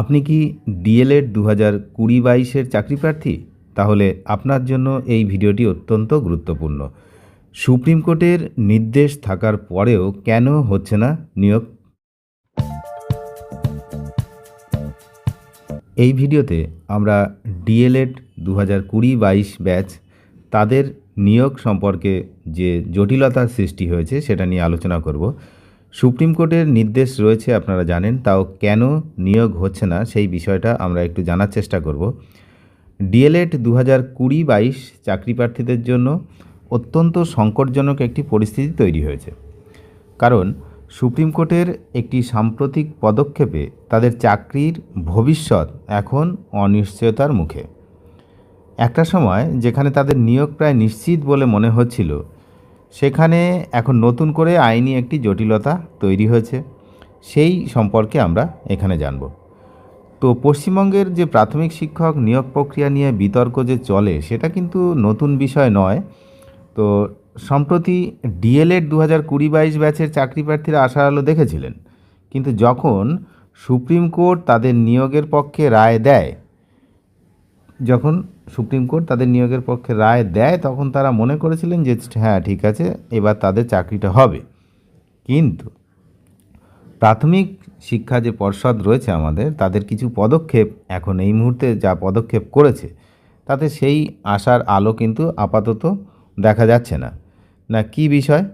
আপনি কি ডিএলএড দু হাজার কুড়ি বাইশের চাকরি প্রার্থী? তাহলে আপনার জন্য এই ভিডিওটি অত্যন্ত গুরুত্বপূর্ণ। সুপ্রিম কোর্টের নির্দেশ থাকার পরেও কেন হচ্ছে না নিয়োগ? এই ভিডিওতে আমরা ডিএলএড দু হাজার কুড়ি বাইশ ব্যাচ, তাদের নিয়োগ সম্পর্কে যে জটিলতার সৃষ্টি হয়েছে সেটা নিয়ে আলোচনা করব। সুপ্রিম কোর্টের নির্দেশ রয়েছে, আপনারা জানেন, তাও কেন নিয়োগ হচ্ছে না সেই বিষয়টা আমরা একটু জানার চেষ্টা করব। ডিএলএড দু হাজার কুড়ি বাইশ চাকরি প্রার্থীদের জন্য অত্যন্ত সংকটজনক একটি পরিস্থিতি তৈরি হয়েছে। কারণ সুপ্রিম কোর্টের একটি সাম্প্রতিক পদক্ষেপে তাদের চাকরির ভবিষ্যৎ এখন অনিশ্চয়তার মুখে। একটা সময় যেখানে তাদের নিয়োগ প্রায় নিশ্চিত বলে মনে হচ্ছিল সেখানে এখন নতুন করে আইনি একটি জটিলতা তৈরি হয়েছে। সেই সম্পর্কে আমরা এখানে জানব। তো পশ্চিমবঙ্গের যে প্রাথমিক শিক্ষক নিয়োগ প্রক্রিয়া নিয়ে বিতর্ক যে চলে, সেটা কিন্তু নতুন বিষয় নয়। তো সম্প্রতি ডিএলএড দু হাজার কুড়ি বাইশ ব্যাচের চাকরি প্রার্থীরা আশার আলো দেখেছিলেন। কিন্তু যখন সুপ্রিম কোর্ট তাদের নিয়োগের পক্ষে রায় দেয়, যখন সুপ্রিম কোর্ট তাদের নিয়োগের পক্ষে রায় দেয়, তখন তারা মনে করেছিলেন যে হ্যাঁ ঠিক আছে, এবার তাদের চাকরিটা হবে। কিন্তু প্রাথমিক শিক্ষা যে পর্ষদ রয়েছে আমাদের, তাদের কিছু পদক্ষেপ এখন এই মুহূর্তে যা পদক্ষেপ করেছে, তাতে সেই আশার আলো কিন্তু আপাতত দেখা যাচ্ছে না। না, কি বিষয়?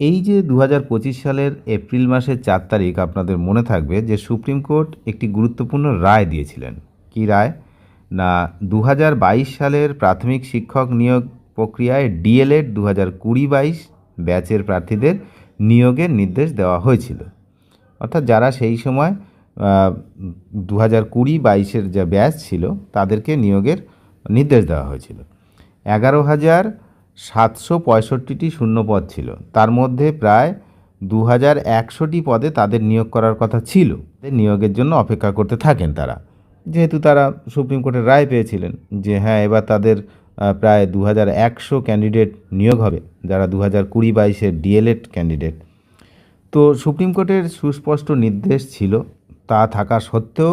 এই যে দু হাজার পঁচিশ সালের এপ্রিল মাসের চার তারিখ আপনাদের মনে থাকবে যে, সুপ্রিম কোর্ট একটি গুরুত্বপূর্ণ রায় দিয়েছিলেন। কি রায়? না দু হাজার বাইশ সালের প্রাথমিক শিক্ষক নিয়োগ প্রক্রিয়ায় ডিএলএড দু হাজার কুড়ি বাইশ ব্যাচের প্রার্থীদের নিয়োগের নির্দেশ দেওয়া হয়েছিল। অর্থাৎ যারা সেই সময় দু হাজার কুড়ি বাইশের যা ব্যাচ ছিল, তাদেরকে নিয়োগের নির্দেশ দেওয়া হয়েছিল। এগারো হাজার সাতশো পঁয়ষট্টিটি শূন্যপদ ছিল। তার মধ্যে প্রায় দু হাজার একশোটি পদে তাদের নিয়োগ করার কথা ছিল। নিয়োগের জন্য অপেক্ষা করতে থাকেন তারা। যেহেতু তারা সুপ্রিম কোর্টের রায় পেয়েছিলেন যে হ্যাঁ এবার তাদের প্রায় দু হাজার একশো ক্যান্ডিডেট নিয়োগ হবে, যারা দু হাজার কুড়ি বাইশের ডিএলএড ক্যান্ডিডেট। তো সুপ্রিম কোর্টের সুস্পষ্ট নির্দেশ ছিল, তা থাকা সত্ত্বেও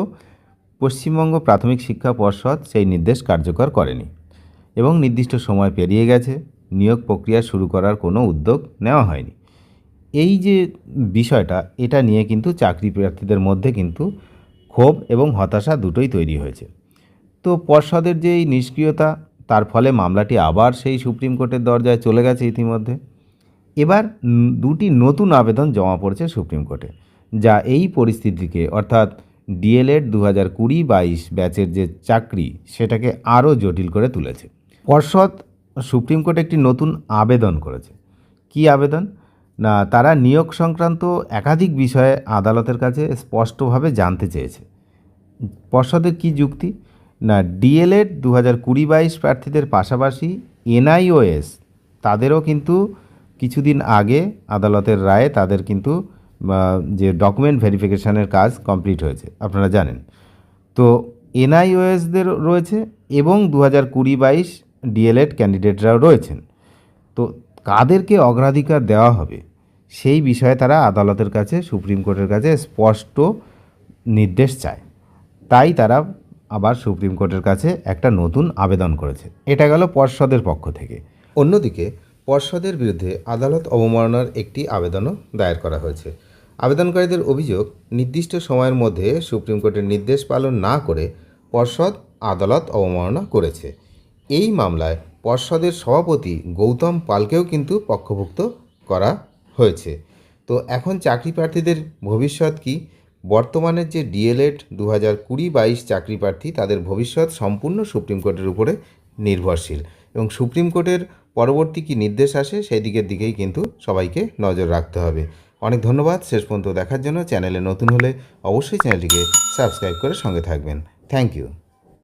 পশ্চিমবঙ্গ প্রাথমিক শিক্ষা পর্ষদ সেই নির্দেশ কার্যকর করেনি এবং নির্দিষ্ট সময় পেরিয়ে গেছে, নিয়োগ প্রক্রিয়া শুরু করার কোনো উদ্যোগ নেওয়া হয়নি। এই যে বিষয়টা, এটা নিয়ে কিন্তু চাকরি প্রার্থীদের মধ্যে কিন্তু ক্ষোভ এবং হতাশা দুটোই তৈরি হয়েছে। তো পর্ষদের যে এই নিষ্ক্রিয়তা, তার ফলে মামলাটি আবার সেই সুপ্রিম কোর্টের দরজায় চলে গেছে ইতিমধ্যে। এবার দুটি নতুন আবেদন জমা পড়েছে সুপ্রিম কোর্টে, যা এই পরিস্থিতিকে, অর্থাৎ ডিএলএড দু হাজার কুড়ি বাইশ ব্যাচের যে চাকরি, সেটাকে আরও জটিল করে তুলেছে। পর্ষদ সুপ্রিম কোর্টে একটি নতুন আবেদন করেছে। কি আবেদন? না, তারা নিয়োগ সংক্রান্ত একাধিক বিষয়ে আদালতের কাছে স্পষ্টভাবে জানতে চেয়েছে। পর্ষদের কি যুক্তি? না, ডিএলএড দু হাজার কুড়ি বাইশ প্রার্থীদের পাশাপাশি এনআইওএস, তাদেরও কিন্তু কিছুদিন আগে আদালতের রায়ে তাদের কিন্তু যে ডকুমেন্ট ভেরিফিকেশানের কাজ কমপ্লিট হয়েছে, আপনারা জানেন। তো এনআইওএসদের রয়েছে এবং দু হাজার কুড়ি বাইশ ডিএলএড ক্যান্ডিডেটরাও রয়েছেন। তো কাদেরকে অগ্রাধিকার দেওয়া হবে, সেই বিষয়ে তারা আদালতের কাছে, সুপ্রিম কোর্টের কাছে স্পষ্ট নির্দেশ চায়। তাই তারা আবার সুপ্রিম কোর্টের কাছে একটা নতুন আবেদন করেছে। এটা গেল পর্ষদের পক্ষ থেকে। অন্যদিকে, পর্ষদের বিরুদ্ধে আদালত অবমাননার একটি আবেদনও দায়ের করা হয়েছে। আবেদনকারীদের অভিযোগ, নির্দিষ্ট সময়ের মধ্যে সুপ্রিম কোর্টের নির্দেশ পালন না করে পর্ষদ আদালত অবমাননা করেছে। এই মামলায় পর্ষদের সভাপতি গৌতম পালকেও কিন্তু পক্ষভুক্ত করা হয়েছে। তো এখন চাকরি প্রার্থীদের ভবিষ্যৎ কি? বর্তমানের যে ডিএলএড দু হাজার কুড়ি বাইশ চাকরি প্রার্থী, তাদের ভবিষ্যৎ সম্পূর্ণ সুপ্রিম কোর্টের উপরে নির্ভরশীল এবং সুপ্রিম কোর্টের পরবর্তী কী নির্দেশ আসে, সেই দিকের দিকেই কিন্তু সবাইকে নজর রাখতে হবে। অনেক ধন্যবাদ। শেষ পর্যন্ত দেখার জন্য চ্যানেলে নতুন হলে অবশ্যই চ্যানেলটিকে সাবস্ক্রাইব করে সঙ্গে থাকবেন। Thank you.